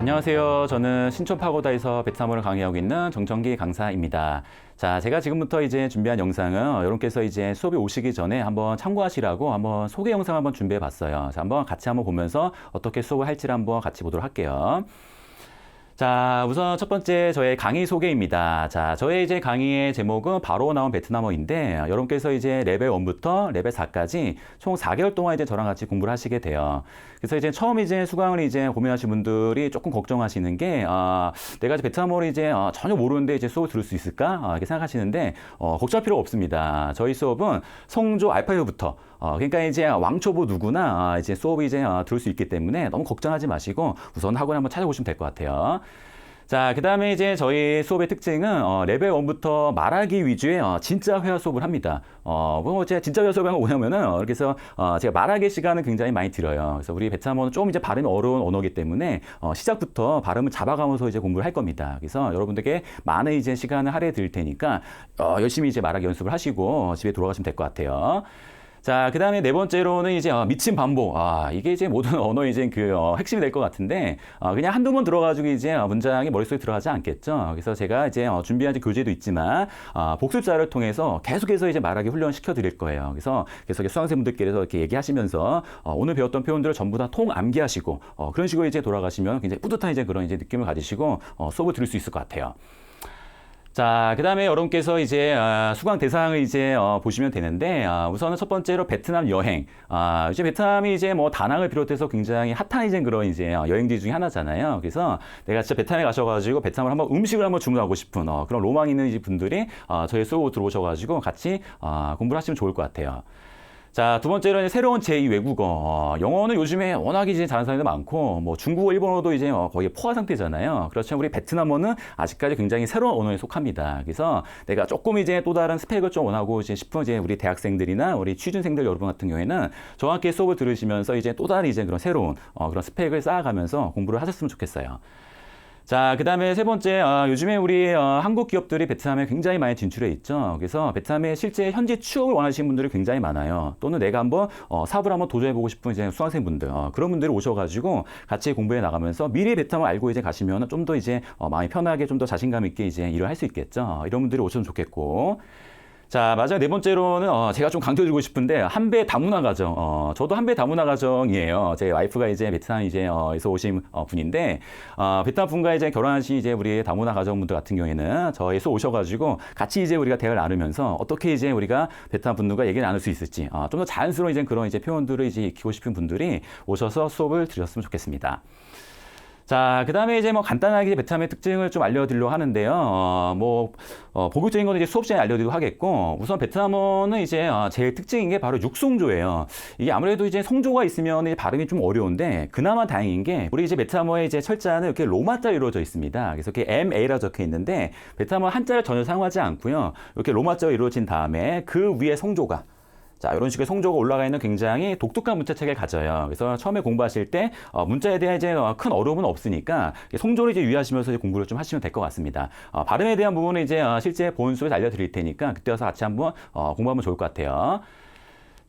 안녕하세요. 저는 신촌 파고다에서 베트남어를 강의하고 있는 정정기 강사입니다. 자, 제가 지금부터 이제 준비한 영상은 여러분께서 이제 수업에 오시기 전에 한번 참고하시라고 한번 소개 영상 한번 준비해 봤어요. 자, 한번 같이 한번 보면서 어떻게 수업을 할지를 한번 같이 보도록 할게요. 자, 우선 첫 번째 저의 강의 소개입니다. 자, 저의 이제 강의의 제목은 바로 나온 베트남어인데 여러분께서 이제 레벨 1부터 레벨 4까지 총 4개월 동안 이제 저랑 같이 공부를 하시게 돼요. 그래서 이제 처음 이제 수강을 이제 고민하신 분들이 조금 걱정하시는 게 아, 내가 이제 베트남어를 이제 어, 전혀 모르는데 이제 수업을 들을 수 있을까? 아, 이렇게 생각하시는데 어, 걱정할 필요 없습니다. 저희 수업은 성조 알파요부터 어, 그러니까 이제 왕초보 누구나 아, 이제 수업이 이제 어, 들을 수 있기 때문에 너무 걱정하지 마시고 우선 학원에 한번 찾아보시면 될 것 같아요. 자, 그 다음에 이제 저희 수업의 특징은 어, 레벨 1부터 말하기 위주의 어, 진짜 회화 수업을 합니다. 어, 뭐 제가 진짜 회화 하면 뭐냐면은 어, 이렇게 해서 어, 제가 말하기 시간은 굉장히 많이 들어요. 그래서 우리 베트남어는 좀 이제 발음이 어려운 언어이기 때문에 어, 시작부터 발음을 잡아가면서 이제 공부를 할 겁니다. 그래서 여러분들께 많은 이제 시간을 할애해 드릴 테니까 어, 열심히 이제 말하기 연습을 하시고 집에 돌아가시면 될 것 같아요. 자, 그 다음에 네 번째로는 이제 어, 미친 반복. 아, 이게 이제 모든 언어 이제 그 어, 핵심이 될 것 같은데 어, 그냥 한두 번 들어가지고 이제 어, 문장이 머릿속에 들어가지 않겠죠. 그래서 제가 이제 어, 준비한 교재도 있지만 어, 복습자를 통해서 계속해서 이제 말하기 훈련 시켜 드릴 거예요. 그래서 계속 수강생분들께서 이렇게 얘기하시면서 어, 오늘 배웠던 표현들을 전부 다 통 암기하시고 어, 그런 식으로 이제 돌아가시면 굉장히 뿌듯한 이제 그런 이제 느낌을 가지시고 어, 수업을 들을 수 있을 것 같아요. 자, 그 다음에 여러분께서 이제 어, 수강 대상을 이제 어, 보시면 되는데 어, 우선은 첫 번째로 베트남 여행. 아, 이제 베트남이 이제 뭐 다낭을 비롯해서 굉장히 핫한 이제 그런 이제 어, 여행지 중에 하나잖아요. 그래서 내가 진짜 베트남에 가셔가지고 베트남을 한번 음식을 한번 주문하고 싶은 어, 그런 로망 있는 분들이 어, 저희 수업 들어오셔가지고 같이 어, 공부를 하시면 좋을 것 같아요. 자, 두 번째로는 새로운 제2 외국어. 어, 영어는 요즘에 워낙 이제 잘하는 사람들 많고, 뭐 중국어, 일본어도 이제 어, 거의 포화 상태잖아요. 그렇지만 우리 베트남어는 아직까지 굉장히 새로운 언어에 속합니다. 그래서 내가 조금 이제 또 다른 스펙을 좀 원하고 이제 싶은 이제 우리 대학생들이나 우리 취준생들 여러분 같은 경우에는 함께 수업을 들으시면서 이제 또 다른 이제 그런 새로운 어, 그런 스펙을 쌓아가면서 공부를 하셨으면 좋겠어요. 자, 그 다음에 세 번째, 어, 요즘에 우리 어, 한국 기업들이 베트남에 굉장히 많이 진출해 있죠. 그래서 베트남의 실제 현지 취업을 원하시는 분들이 굉장히 많아요. 또는 내가 한번 어, 사업을 한번 도전해보고 싶은 이제 수강생분들, 어, 그런 분들이 오셔가지고 같이 공부해 나가면서 미래 베트남을 알고 이제 가시면 좀 더 이제 어, 마음이 편하게 좀 더 자신감 있게 이제 일을 할 수 있겠죠. 이런 분들이 오셔면 좋겠고. 자, 마지막 네 번째로는 어, 제가 좀 강조드리고 싶은데 한배 다문화 가정. 어, 저도 한배 다문화 가정이에요. 제 와이프가 이제 베트남 이제 어, 에서 오신 어, 분인데 어, 베트남 분과 이제 결혼하신 이제 우리 다문화 가정분들 같은 경우에는 저에서 오셔가지고 같이 이제 우리가 대화를 나누면서 어떻게 이제 우리가 베트남 분들과 얘기를 나눌 수 있을지 어, 좀더 자연스러운 이제 그런 이제 표현들을 이제 익히고 싶은 분들이 오셔서 수업을 들으셨으면 좋겠습니다. 자, 그 다음에 이제 뭐 간단하게 베트남의 특징을 좀 알려드리려고 하는데요. 어, 뭐, 어, 보급적인 거는 이제 수업 시간에 알려드리도록 하겠고, 우선 베트남어는 이제 어, 제일 특징인 게 바로 육송조예요. 이게 아무래도 이제 송조가 있으면 이제 발음이 좀 어려운데, 그나마 다행인 게, 우리 이제 베트남어의 이제 철자는 이렇게 로마자로 이루어져 있습니다. 그래서 이렇게 MA라 적혀 있는데, 베트남어 한자를 전혀 사용하지 않고요. 이렇게 로마자로 이루어진 다음에 그 위에 송조가 자, 이런 식의 성조가 올라가 있는 굉장히 독특한 문자책을 가져요. 그래서 처음에 공부하실 때 어, 문자에 대한 이제 어, 큰 어려움은 없으니까 송조를 이제 유의하시면서 이제 공부를 좀 하시면 될 것 같습니다. 어, 발음에 대한 부분은 이제 어, 실제 본 수업에서 알려드릴 테니까 그때 와서 같이 한번 어, 공부하면 좋을 것 같아요.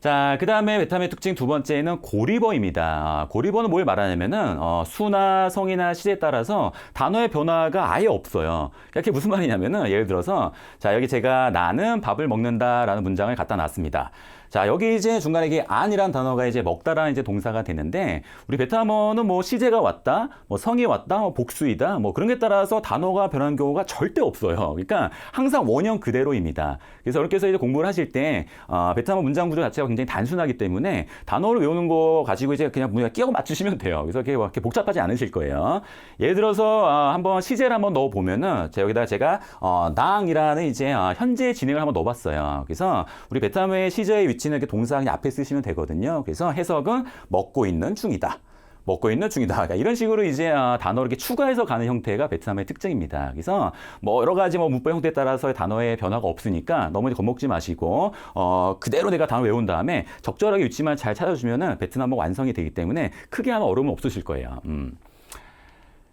자, 그 다음에 베트남의 특징 두 번째는 고리버입니다. 아, 고리버는 뭘 말하냐면은, 어, 수나 성이나 시제에 따라서 단어의 변화가 아예 없어요. 이게 무슨 말이냐면은, 예를 들어서, 자, 여기 제가 나는 밥을 먹는다 라는 문장을 갖다 놨습니다. 자, 여기 이제 중간에 이게 안이란 단어가 이제 먹다라는 이제 동사가 되는데, 우리 베트남어는 뭐 시제가 왔다, 뭐 성이 왔다, 뭐 복수이다, 뭐 그런 게 따라서 단어가 변한 경우가 절대 없어요. 그러니까 항상 원형 그대로입니다. 그래서 이렇게 해서 이제 공부를 하실 때, 어, 베트남어 문장 구조 자체가 굉장히 단순하기 때문에 단어를 외우는 거 가지고 이제 그냥 문장 끼워 맞추시면 돼요. 그래서 이렇게, 뭐 이렇게 복잡하지 않으실 거예요. 예를 들어서, 어, 한번 시제를 한번 넣어 보면은, 여기다가 제가, 어, 낭이라는 이제, 어, 현재 진행을 한번 넣어봤어요. 그래서 우리 베트남어의 시제의 위치 위치는 이렇게 동사 그냥 앞에 쓰시면 되거든요. 그래서 해석은 먹고 있는 중이다. 먹고 있는 중이다. 그러니까 이런 식으로 이제 아, 단어를 이렇게 추가해서 가는 형태가 베트남의 특징입니다. 그래서 뭐 여러 가지 뭐 문법 형태에 따라서 단어의 변화가 없으니까 너무 겁먹지 마시고 어 그대로 내가 단어 외운 다음에 적절하게 위치만 잘 찾아주면은 베트남어 완성이 되기 때문에 크게 아마 어려움은 없으실 거예요. 음.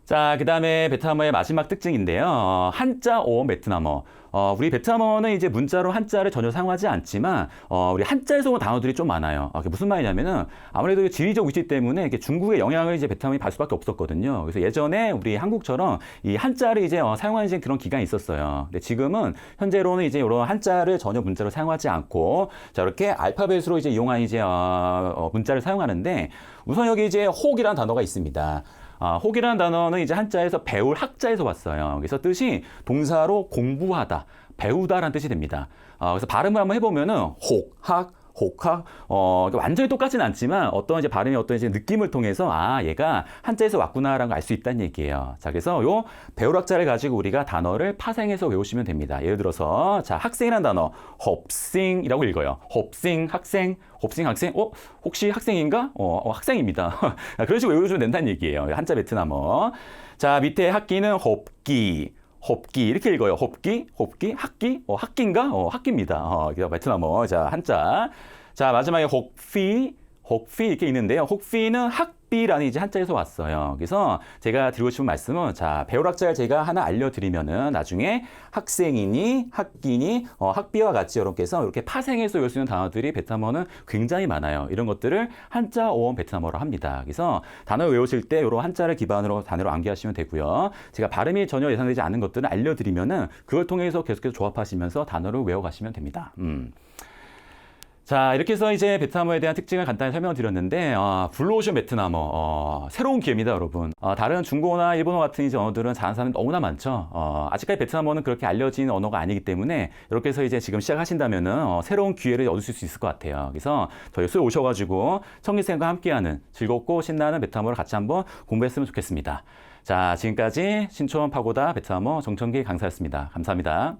자, 그 다음에 베트남어의 마지막 특징인데요. 어, 한자 어원 베트남어. 어, 우리 베트남어는 이제 문자로 한자를 전혀 사용하지 않지만, 어, 우리 한자에서 온 단어들이 좀 많아요. 어, 그게 무슨 말이냐면은, 아무래도 이 지리적 위치 때문에 이게 중국의 영향을 이제 베트남이 받을 수밖에 없었거든요. 그래서 예전에 우리 한국처럼 이 한자를 이제 어, 사용하는 그런 기간이 있었어요. 근데 지금은 현재로는 이제 이런 한자를 전혀 문자로 사용하지 않고, 자, 이렇게 알파벳으로 이제 이용한 이제, 어, 어, 문자를 사용하는데, 우선 여기 이제 혹이라는 단어가 있습니다. 아, 혹이라는 단어는 이제 한자에서 배울 학자에서 왔어요. 그래서 뜻이 동사로 공부하다, 배우다라는 뜻이 됩니다. 아, 그래서 발음을 한번 해보면은 혹, 학, 혹학, 어, 완전히 똑같진 않지만 어떤 이제 발음의 어떤 이제 느낌을 통해서 아, 얘가 한자에서 왔구나라는 걸 알 수 있다는 얘기예요. 자, 그래서 요 배울 학자를 가지고 우리가 단어를 파생해서 외우시면 됩니다. 예를 들어서 자, 학생이라는 단어, 홉싱이라고 읽어요. 홉싱, 학생, 홉싱 학생, 어? 혹시 학생인가? 어, 어, 학생입니다. 그런 식으로 외워주면 된다는 얘기예요. 한자 베트남어. 자, 밑에 학기는 홉기. 홉기 이렇게 읽어요. 홉기, 홉기, 학기, 어, 학기인가? 어, 학기입니다. 어, 베트남어. 자, 한자. 자, 마지막에 혹피, 혹피 이렇게 있는데요. 혹피는 학 비라는 이제 한자에서 왔어요. 그래서 제가 드리고 싶은 말씀은 자, 배울 학자를 제가 하나 알려드리면은 나중에 학생이니 학기니 어, 학비와 같이 해서 이렇게 파생해서 외울 수 있는 단어들이 베트남어는 굉장히 많아요. 이런 것들을 한자 어원 베트남어로 합니다. 그래서 단어 외우실 때 이런 한자를 기반으로 단어로 암기하시면 되고요. 제가 발음이 전혀 예상되지 않은 것들을 알려드리면은 그걸 통해서 계속해서 조합하시면서 단어를 외워가시면 됩니다. 음. 자, 이렇게 해서 이제 베트남어에 대한 특징을 간단히 설명을 드렸는데, 어, 블루오션 베트남어, 어, 새로운 기회입니다, 여러분. 어, 다른 중국어나 일본어 같은 이제 언어들은 잘하는 사람이 너무나 많죠. 어, 아직까지 베트남어는 그렇게 알려진 언어가 아니기 때문에, 이렇게 해서 이제 지금 시작하신다면 은, 어, 새로운 기회를 얻으실 수 있을 것 같아요. 그래서 저희 수에 오셔가지고, 청기생과 함께하는 즐겁고 신나는 베트남어를 같이 한번 공부했으면 좋겠습니다. 자, 지금까지 신촌 파고다 베트남어 정청기 강사였습니다. 감사합니다.